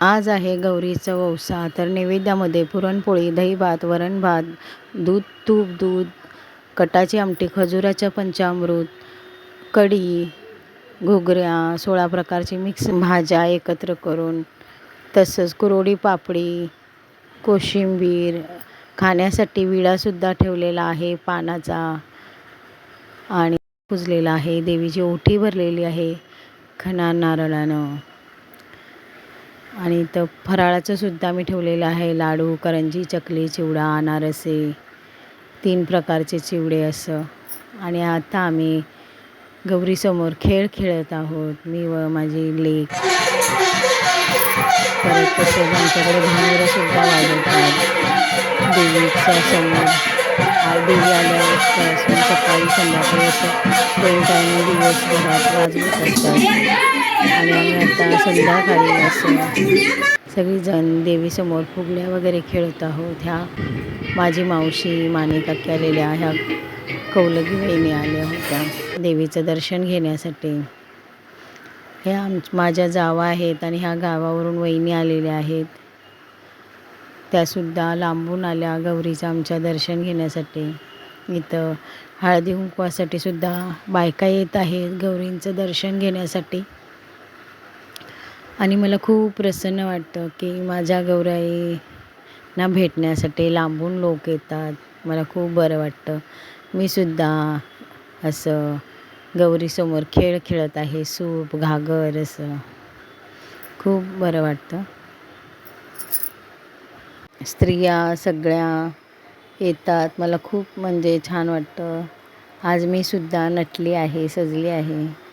आज आहे गौरीचं वौसा. तर नैवेद्यामध्ये पुरणपोळी दही भात वरण भात दूध तूप दूध कटाची आमटी खजुराच्या पंचामृत कढी घुगऱ्या सोळा प्रकारची मिक्स भाज्या एकत्र करून तसंच कुरोडी पापडी कोशिंबीर खाण्यासाठी विडासुद्धा ठेवलेला आहे पानाचा आणि पुजलेला आहे. देवीची ओठी भरलेली आहे खणा नारळानं. आणि इथं फराळाचं सुद्धा मी ठेवलेलं आहे. लाडू करंजी चकली चिवडा अनारसे तीन प्रकारचे चिवडे असं. आणि आता आम्ही गौरीसमोर खेळ खेळत आहोत. मी व माझी लेक. परत तसेच आमच्याकडे भांगरंसुद्धा वाजवतात देवीच्या समोर. देवी आल्यावर सकाळी संध्याकाळी असं दोन टाईम दिवसभरात वाजवत असतात. आणि आम्ही आता संध्याकाळी असं सगळीजण देवीसमोर फुगड्या वगैरे खेळत आहोत. ह्या माझी मावशी माने काकी आलेल्या ह्या कौलगी वहिनी आल्या होत्या. देवीचं दर्शन घेण्यासाठी. हे आम माझ्या जावा आहेत आणि ह्या गावावरून वहिनी आलेल्या आहेत. त्यासुद्धा लांबून आल्या गौरीचं आमच्या दर्शन घेण्यासाठी. इथं हळदी कुंकवासाठी सुद्धा बायका येत आहेत गौरींचं दर्शन घेण्यासाठी. आणि मला खूप प्रसन्न वाटतं की माझ्या गौराईना भेटण्यासाठी लांबून लोक येतात. मला खूप बरं वाटतं. मी सुद्धा असं गौरीसमोर खेळ खेळत आहे. सूप घागर असं. खूप बरं वाटतं. स्त्रिया सगळ्या येतात. मला खूप म्हणजे छान वाटतं. आज मी सुद्धा नटली आहे सजली आहे.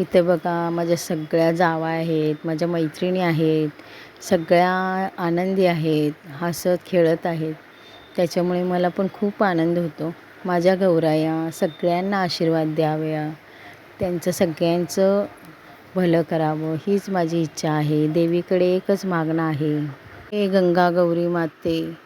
इथे बघा माझ्या सगळ्या जावा आहेत माझ्या मैत्रिणी आहेत सगळ्या आनंदी आहेत हसत खेळत आहेत. त्याच्यामुळे मला पण खूप आनंद होतो. माझ्या गौराया सगळ्यांना आशीर्वाद द्याव्या. त्यांचं सगळ्यांचं भलं करावं हीच माझी इच्छा आहे. देवीकडे एकच मागणं आहे. हे गंगा गौरी माते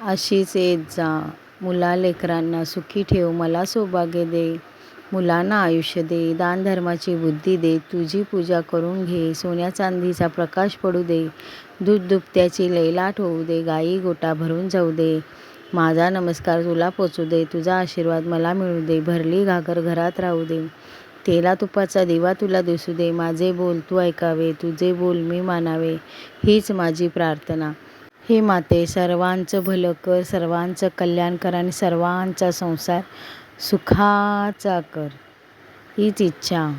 अशीच येत जा. मुला लेकरांना सुखी ठेव मला सौभाग्य दे. मुलांना आयुष्य दे दानधर्माची बुद्धी दे तुझी पूजा करून घे सोन्या चांदीचा प्रकाश पडू दे दूध दुभत्याची लैलाट होऊ दे गाई गोटा भरून जाऊ दे. माझा नमस्कार तुला पोचू दे तुझा आशीर्वाद मला मिळू दे भरली घागर घरात राहू दे. तेला तुपाचा दिवा तुला दिसू दे माझे बोल तू ऐकावे तुझे बोल मी मानावे हीच माझी प्रार्थना. हे माते सर्वांचं भलं कर सर्वांचं कल्याण कर आणि सर्वांचा संसार सुखाचा कर. हीच इच्छा.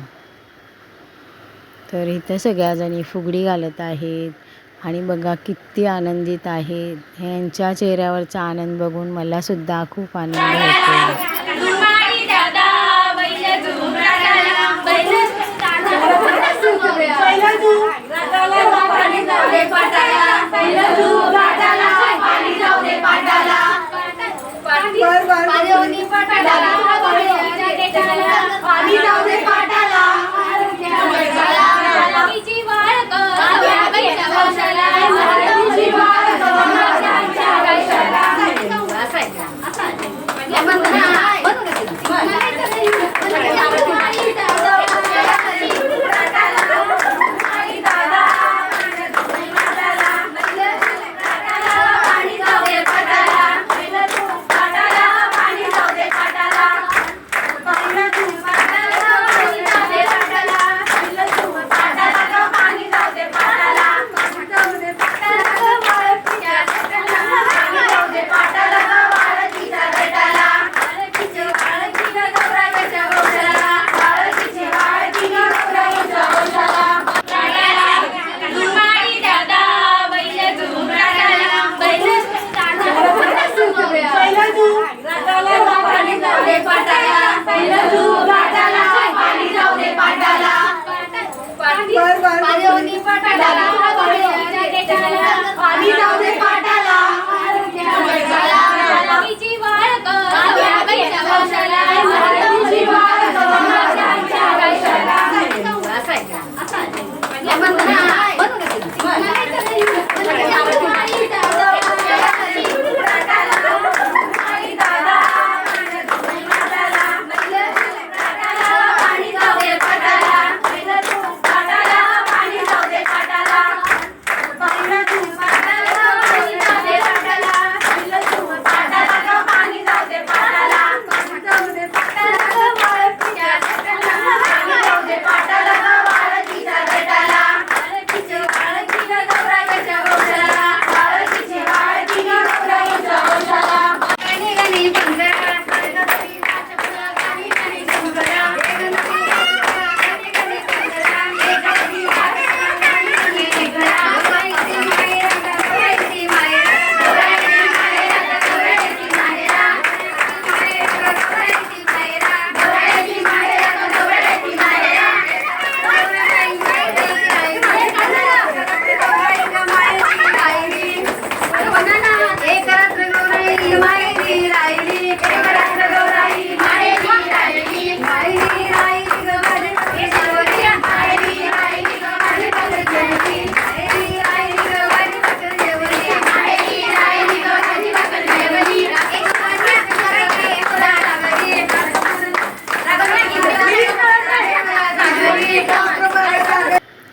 तर इथं सगळ्याजणी फुगडी घालत आहेत आणि बघा किती आनंदित आहेत. ह्यांच्या चेहऱ्यावरचा आनंद बघून मलासुद्धा खूप आनंद होतो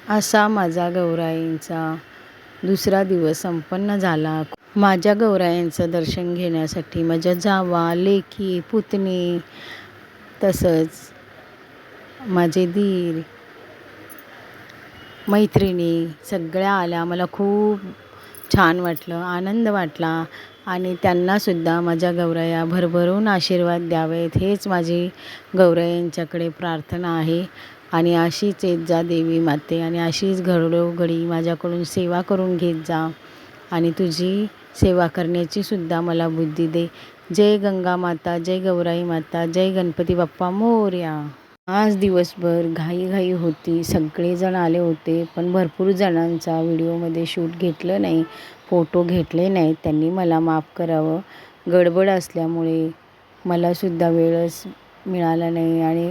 असा माझा गौराईंचा दुसरा दिवस संपन्न झाला. माझ्या गौराईंचं दर्शन घेण्यासाठी माझ्या जावा लेखी पुतणी तसंच माझे दीर मैत्रिणी सगळ्या आल्या. मला खूप छान वाटलं आनंद वाटला आणि त्यांनासुद्धा माझ्या गौराया भरभरून आशीर्वाद द्यावेत. हेच माझी गौरायांच्याकडे प्रार्थना आहे. आणि अशीच येत जा देवी माते आणि अशीच घडोघडी माझ्याकडून सेवा करून घेत जा. आणि तुझी सेवा करण्याची सुद्धा मला बुद्धी दे. जय गंगा माता जय गौराई माता जय गणपती बाप्पा मोर्या. आज दिवसभर घाईघाई होती. सगळेजण आले होते पण भरपूर जणांचा व्हिडिओमध्ये शूट घेतलं नाही फोटो घेतले नाहीत त्यांनी मला माफ करावं. गडबड असल्यामुळे मलासुद्धा वेळच मिळाला नाही आणि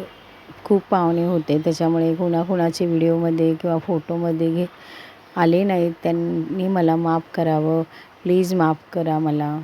खूप पाहुणे होते. त्याच्यामुळे कुणाकुणाचे व्हिडिओमध्ये किंवा फोटोमध्ये घे आले नाहीत. त्यांनी मला माफ करावं. प्लीज माफ करा मला.